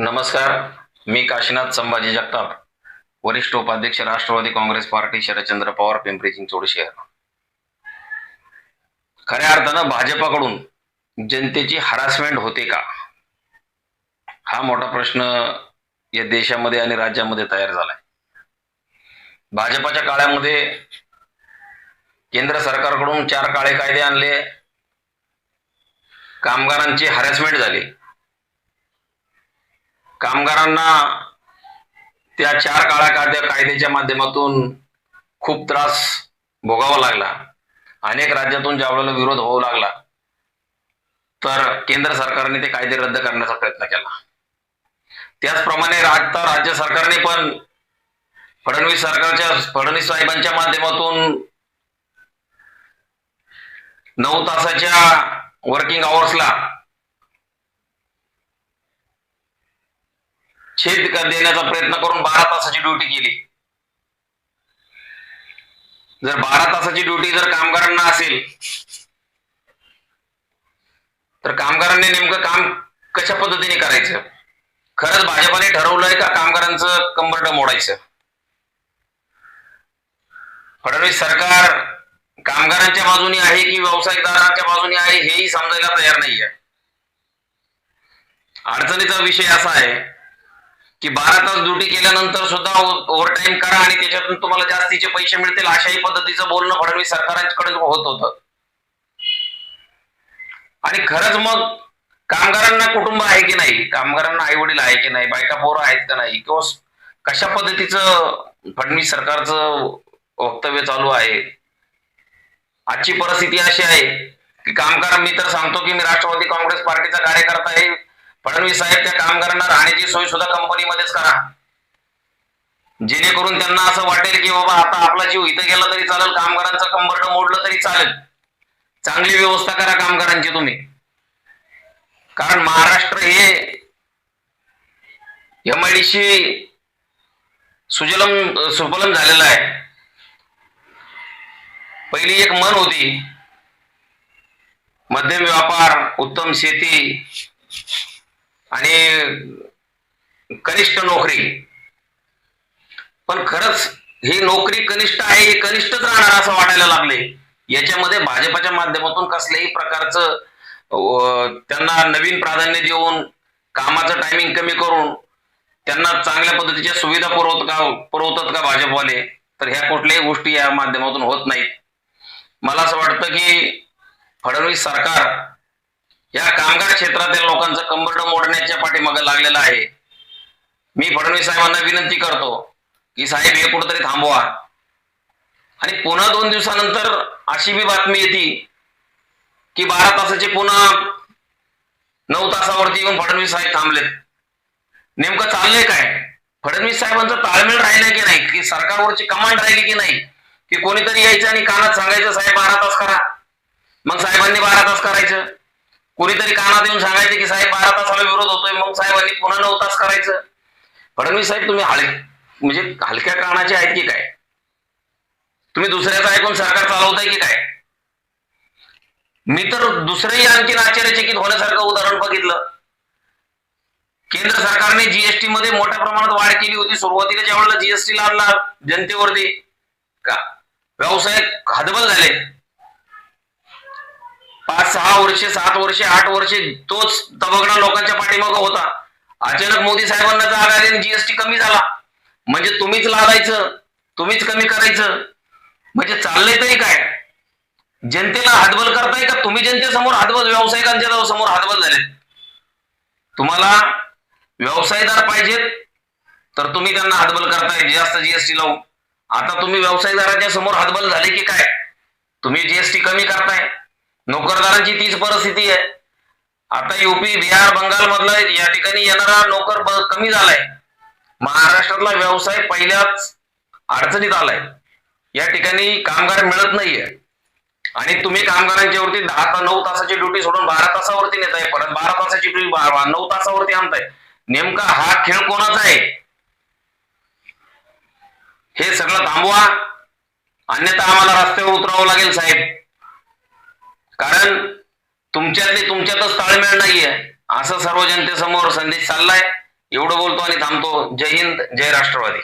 नमस्कार. मी काशीनाथ संभाजी जगताप वरिष्ठ उपाध्यक्ष राष्ट्रवादी काँग्रेस पार्टी शरदचंद्र पवार पिंपरी चिंचवड शहर. खऱ्या अर्थानं भाजपाकडून जनतेची हरासमेंट होते का? हा मोठा प्रश्न या देशामध्ये आणि राज्यामध्ये तयार झालाय. भाजपाच्या काळामध्ये केंद्र सरकारकडून चार काळे कायदे आणले. कामगारांची हॅरेसमेंट झाली. कामगारांना त्या चार काळा कायद्या कायद्याच्या माध्यमातून खूप त्रास भोगावा लागला. अनेक राज्यातून ज्यावेळेला विरोध होऊ लागला तर केंद्र सरकारने ते कायदे रद्द करण्याचा प्रयत्न केला. त्याचप्रमाणे आता राज्य सरकारने पण फडणवीस सरकारच्या फडणवीस साहेबांच्या माध्यमातून नऊ तासाच्या वर्किंग आवर्सला छेद देण्याचा प्रयत्न करून बारा तासाची ड्युटी केली. जर बारा तासाची ड्युटी जर कामगारांना असेल तर कामगारांनी नेमकं काम कशा पद्धतीने करायचं? खरंच भाजपाने ठरवलंय का कामगारांचं कंबरड मोडायचं फडणवीस सरकार कामगारांच्या बाजूनी आहे की व्यावसायिकदारांच्या बाजूनी आहे हेही समजायला तयार नाहीये. अडचणीचा विषय असा आहे की बारा तास ड्युटी केल्यानंतर सुद्धा ओव्हरटाईम करा आणि त्याच्यातून तुम्हाला जास्तीचे पैसे मिळतील अशाही पद्धतीचं बोलणं फडणवीस सरकारांकडे होत होतं. आणि खरंच मग कामगारांना कुटुंब आहे की नाही? कामगारांना आई वडील आहे की नाही? बायका पोरं आहेत का नाही? किंवा कशा पद्धतीचं फडणवीस सरकारचं वक्तव्य चालू आहे? आजची परिस्थिती अशी आहे की कामगार मी तर सांगतो की मी राष्ट्रवादी काँग्रेस पार्टीचा कार्यकर्ता आहे. फडणवीस साहेब त्या कामगारांना राहण्याची सोय सुद्धा कंपनीमध्येच करा. जेणेकरून त्यांना असं वाटेल की बाबा आता आपला जीव इथं गेला तरी चालेल कामगारांचं कंबरड मोडलं तरी चालेल. चांगली व्यवस्था करा कामगारांची तुम्ही. कारण महाराष्ट्र हे एमआयडीशी सुजलम सुफलम झालेलं आहे. पहिली एक मन होती. मध्यम व्यापार उत्तम शेती आणि कनिष्ठ नोकरी. पण खरंच ही नोकरी कनिष्ठ आहे हे कनिष्ठच राहणार असं वाटायला लागले. याच्यामध्ये भाजपाच्या माध्यमातून कसल्याही प्रकारचं त्यांना नवीन प्राधान्य देऊन कामाचं टायमिंग कमी करून त्यांना चांगल्या पद्धतीच्या सुविधा पुरवत का पुरवतात का भाजपवाले? तर ह्या कुठल्याही गोष्टी या माध्यमातून होत नाहीत. मला असं वाटतं की फडणवीस सरकार या कामगार क्षेत्रातील लोकांचं कंबरड मोडण्याच्या पाठीमागे लागलेलं आहे. मी फडणवीस साहेबांना विनंती करतो की साहेब हे कुठंतरी थांबवा. आणि पुन्हा दोन दिवसानंतर अशी बी बातमी येते की बारा तासाचे पुन्हा नऊ तासावरती येऊन फडणवीस साहेब थांबलेत. नेमकं चाललंय काय? फडणवीस साहेबांचा ताळमेळ राहिला की नाही? की सरकारवरची कमांड राहिली की नाही? की कोणीतरी यायचं आणि कानात सांगायचं साहेब बारा तास करा. मग साहेबांनी बारा तास करायचं. कोणीतरी कानात येऊन सांगायचं की साहेब बारा तासाला विरोध होतोय मग साहेबांनी पुन्हा नऊ तास करायचं. फडणवीस साहेब तुम्ही हल म्हणजे हलक्या कानाचे आहेत की काय? तुम्ही दुसऱ्याचं ऐकून सरकार चालवताय की काय? मी तर दुसरंही आणखीन आश्चर्यचकित होण्यासारखं उदाहरण बघितलं. केंद्र सरकारने जीएसटी मध्ये मोठ्या प्रमाणात वाढ केली होती. सुरुवातीला ज्या वेळेला जीएसटी लावला जनतेवरती का? व्यवसाय हदबल झाले. पाच सहा वर्षे सात वर्षे आठ वर्षे तोच तबगडा लोकांच्या पाठीमागं होता. अचानक मोदी साहेबांना जाग आली आणि जीएसटी कमी झाला. म्हणजे तुम्हीच लादायचं तुम्हीच कमी करायचं. म्हणजे चाललंय तरी काय? जनतेला हातबल करताय का तुम्ही जनतेसमोर हातबल? व्यावसायिकांच्या समोर हातबल झालेत. तुम्हाला व्यवसायदार पाहिजेत तर तुम्ही त्यांना हातबल करताय. जास्त जीएसटी लावून. आता तुम्ही व्यवसायदाराच्या समोर हातबल झाले की काय? तुम्ही जीएसटी कमी करताय. नोकरदारांची तीच परिस्थिती आहे. आता युपी बिहार बंगाल मधला या ठिकाणी येणारा नोकर कमी झालाय. महाराष्ट्रातला व्यवसाय पहिल्याच अडचणीत आलाय. या ठिकाणी कामगार मिळत नाहीये. आणि तुम्ही कामगारांच्या वरती दहा ता नऊ तासाची ड्युटी सोडून बारा तासावरती नेताय. परत बारा तासाची ड्युटी नऊ तासावरती आणताय. नेमका हा खेळ कोणाचा आहे? हे सगळं थांबवा. अन्यथा आम्हाला रस्त्यावर उतरावं लागेल साहेब. कारण तुमच्यातली तुमच्यातच ताळमेळ नाहीये. असं सर्व जनतेसमोर संदेश चाललाय. एवढं बोलतो आणि थांबतो. जय हिंद जय राष्ट्रवादी.